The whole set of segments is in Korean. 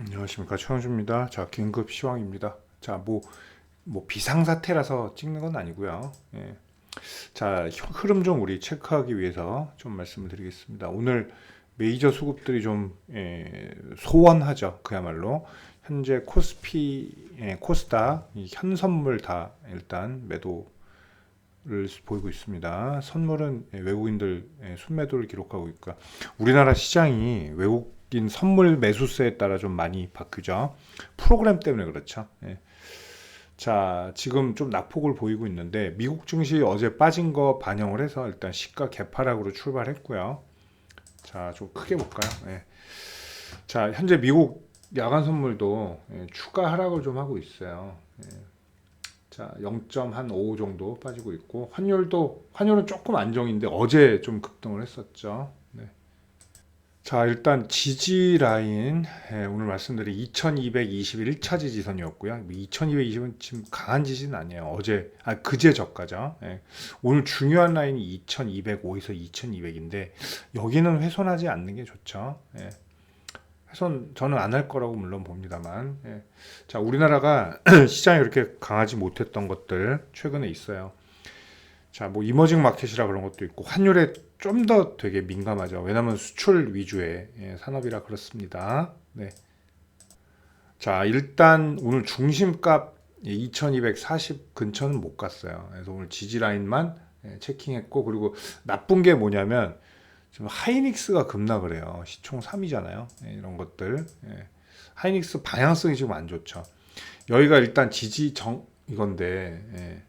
안녕하십니까 최원주입니다. 자 긴급 시황입니다. 자뭐 뭐 비상 사태라서 찍는 건 아니고요. 예. 자 흐름 좀 우리 체크하기 위해서 좀 말씀을 드리겠습니다. 오늘 메이저 수급들이 좀 예, 소원하죠. 그야말로 현재 코스피, 예, 코스닥, 이 현선물 다 일단 매도를 보이고 있습니다. 선물은 예, 외국인들 예, 순매도를 기록하고 있고 우리나라 시장이 외국 인 선물 매수세에 따라 좀 많이 바뀌죠. 프로그램 때문에 그렇죠. 예. 자, 지금 좀 낙폭을 보이고 있는데 미국 증시 어제 빠진 거 반영을 해서 일단 시가 개파락으로 출발했고요. 자, 좀 크게 볼까요? 예. 자, 현재 미국 야간 선물도 예, 추가 하락을 좀 하고 있어요. 예. 자, 0.5 정도 빠지고 있고 환율도 환율은 조금 안정인데 어제 좀 급등을 했었죠. 네. 자, 일단 지지 라인 예, 오늘 말씀드린 2221차 지지선이었고요. 2220은 지금 강한 지지는 아니에요. 어제 아 그제 저가죠. 예. 오늘 중요한 라인이 2205에서 2200인데 여기는 훼손하지 않는 게 좋죠. 예. 훼손 저는 안 할 거라고 물론 봅니다만. 예. 자, 우리나라가 시장이 그렇게 강하지 못했던 것들 최근에 있어요. 자, 뭐 이머징 마켓이라 그런 것도 있고 환율에 좀 더 되게 민감하죠. 왜냐하면 수출 위주의 예, 산업이라 그렇습니다. 네. 자, 일단 오늘 중심값 2240 근처는 못 갔어요. 그래서 오늘 지지 라인만 예, 체킹했고 그리고 나쁜 게 뭐냐면 지금 하이닉스가 급락을 해요. 시총 3위잖아요. 예, 이런 것들. 예. 하이닉스 방향성이 지금 안 좋죠. 여기가 일단 지지 정 이건데 예. 예,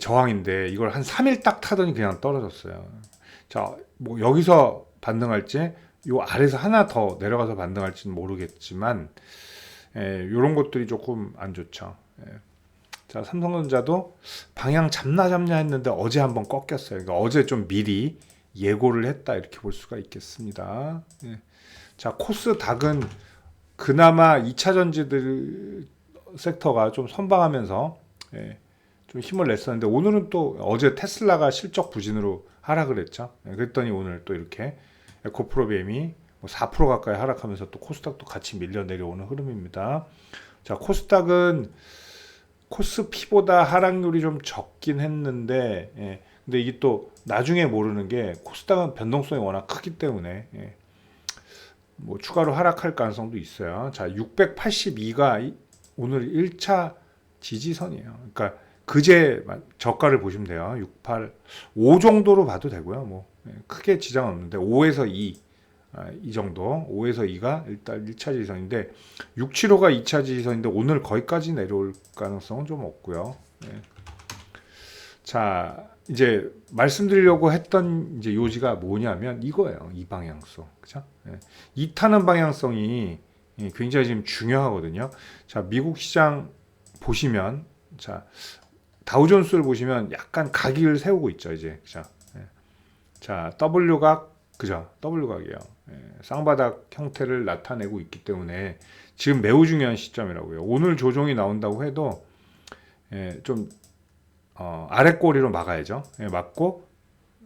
저항인데 이걸 한 3일 딱 타더니 그냥 떨어졌어요. 자, 뭐 여기서 반등할지 요 아래서 하나 더 내려가서 반등할지는 모르겠지만 예, 요런 것들이 조금 안 좋죠. 예. 자, 삼성전자도 방향 잡나 잡냐 했는데 어제 한번 꺾였어요. 그러니까 어제 좀 미리 예고를 했다 이렇게 볼 수가 있겠습니다. 예. 자, 코스닥은 그나마 2차 전지들 섹터가 좀 선방하면서 예, 좀 힘을 냈었는데 오늘은 또 어제 테슬라가 실적 부진으로 하락을 했죠. 예, 그랬더니 오늘 또 이렇게 에코프로비엠이 뭐4% 가까이 하락하면서 또 코스닥도 같이 밀려 내려오는 흐름입니다. 자, 코스닥은 코스피보다 하락률이 좀 적긴 했는데, 예, 근데 이게 또 나중에 모르는 게 코스닥은 변동성이 워낙 크기 때문에 예, 뭐 추가로 하락할 가능성도 있어요. 자, 682가 오늘 1차 지지선이에요. 그러니까 그제 저가를 보시면 돼요. 68, 5 정도로 봐도 되고요. 뭐 예, 크게 지장 없는데 5에서 2, 아, 이 정도 5에서 2가 일단 1차 지지선인데 675가 2차 지지선인데 오늘 거기까지 내려올 가능성은 좀 없고요. 예. 자 이제 말씀드리려고 했던 이제 요지가 뭐냐면 이거예요. 이 방향성, 그죠? 예. 이 타는 방향성이 예, 굉장히 지금 중요하거든요. 자 미국 시장 보시면 자 다우존스를 보시면 약간 각을 세우고 있죠 이제 그죠? 예. 자 W각 그죠? W각이에요. 예. 쌍바닥 형태를 나타내고 있기 때문에 지금 매우 중요한 시점이라고요. 오늘 조정이 나온다고 해도 예, 좀 어, 아래 꼬리로 막아야죠. 예, 막고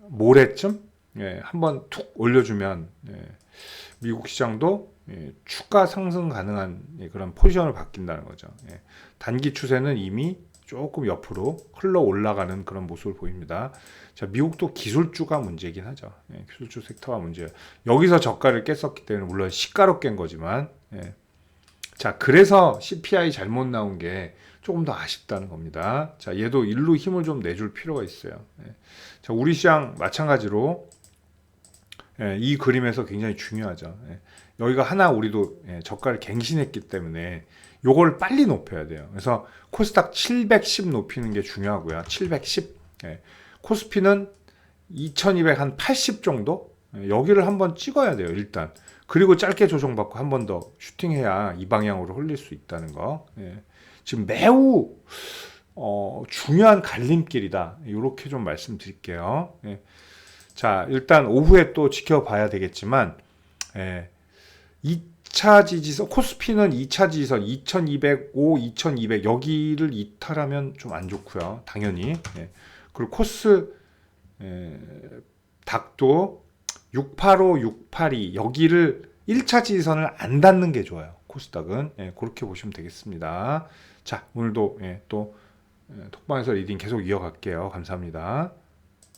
모레쯤 예, 한번 툭 올려주면 예, 미국 시장도 예, 추가 상승 가능한 예, 그런 포지션을 바뀐다는 거죠. 예, 단기 추세는 이미 조금 옆으로 흘러 올라가는 그런 모습을 보입니다. 자, 미국도 기술주가 문제긴 하죠. 예, 기술주 섹터가 문제예요. 여기서 저가를 깼었기 때문에 물론 시가로 깬 거지만, 예. 자, 그래서 CPI 잘못 나온 게 조금 더 아쉽다는 겁니다. 자, 얘도 일로 힘을 좀 내줄 필요가 있어요. 예. 자, 우리 시장 마찬가지로 예, 이 그림에서 굉장히 중요하죠. 예. 여기가 하나 우리도 예, 저가를 갱신했기 때문에 요걸 빨리 높여야 돼요. 그래서 코스닥 710 높이는 게 중요하고요. 710. 예. 코스피는 2280 정도? 예, 여기를 한번 찍어야 돼요, 일단. 그리고 짧게 조정받고 한 번 더 슈팅해야 이 방향으로 흘릴 수 있다는 거. 예. 지금 매우 어, 중요한 갈림길이다. 이렇게 좀 말씀드릴게요. 예. 자, 일단 오후에 또 지켜봐야 되겠지만, 예. 2차 지지선, 코스피는 2차 지지선 2205, 2200 여기를 이탈하면 좀 안 좋고요. 당연히. 예. 그리고 코스 예, 닥도 685, 682 여기를 1차 지지선을 안 닿는 게 좋아요. 코스닥은 예, 그렇게 보시면 되겠습니다. 자, 오늘도 예, 또 예, 톡방에서 리딩 계속 이어갈게요. 감사합니다.